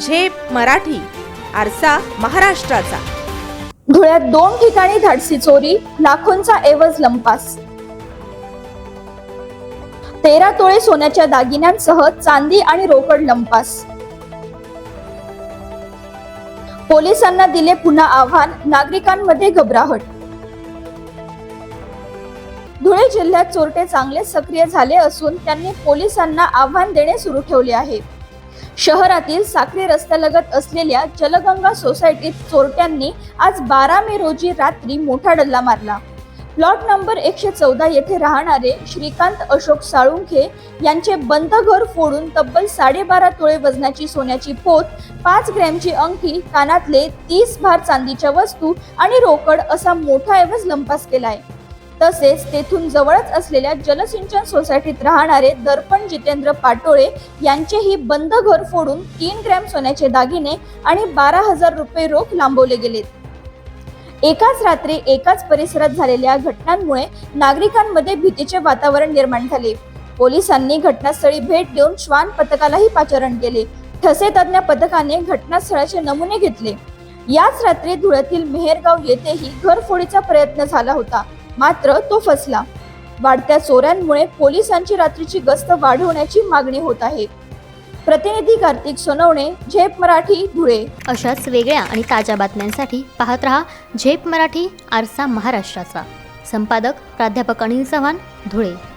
झेप मराठी आरसा महाराष्ट्राचा. धुळ्यात दोन ठिकाणी धाडसी चोरी लाखोंचा एवज लंपास. तेरा तोळे सोन्याच्या दागिन्यांसह चांदी आणि रोकड लंपास. पोलिसांना दिले पुन्हा आव्हान नागरिकांमध्ये घबराहट. धुळे जिल्ह्यात चोरटे चांगले सक्रिय झाले असून त्यांनी पोलिसांना आव्हान देणे सुरू ठेवले आहे. शहरातील साखरे रस्त्यालगत असलेल्या जलगंगा सोसायटीत चोरट्यांनी आज बारा मे रोजी रात्री मोठा डल्ला मारला. प्लॉट नंबर एकशे चौदा येथे राहणारे श्रीकांत अशोक साळुंखे यांचे बंद घर फोडून तब्बल साडेबारा तोळे वजनाची सोन्याची पोत पाच ग्रॅमची अंगठी कानातले तीस भार चांदीच्या वस्तू आणि रोकड असा मोठा ऐवज लंपास केलाय. तसेच तेथून जवळच असलेल्या जलसिंचन सोसायटीत राहणारे दर्पण जितेंद्र पाटोळे यांचेही बंद घर फोडून तीन ग्रॅम सोन्याचे दागिने आणि बारा हजार रुपये रोख लांबवले गेलेत. एकाच रात्री एकाच परिसरात झालेल्या घटनांमुळे नागरिकांमध्ये भीतीचे वातावरण निर्माण झाले. पोलिसांनी घटनास्थळी भेट देऊन श्वान पथकालाही पाचारण केले. ठसे तज्ञ पथकाने घटनास्थळाचे नमुने घेतले. याच रात्री धुळ्यातील मेहेरगाव येथेही घरफोडीचा प्रयत्न झाला होता. मात्र तो फसला. वाढत्या चोऱ्यांमुळे पोलिसांची रात्रीची गस्त वाढवण्याची मागणी होत आहे. प्रतिनिधी कार्तिक सोनवणे झेप मराठी धुळे. अशाच वेगळ्या आणि ताज्या बातम्यांसाठी पाहत रहा झेप मराठी आरसा महाराष्ट्राचा. संपादक प्राध्यापक अनिल चव्हाण धुळे.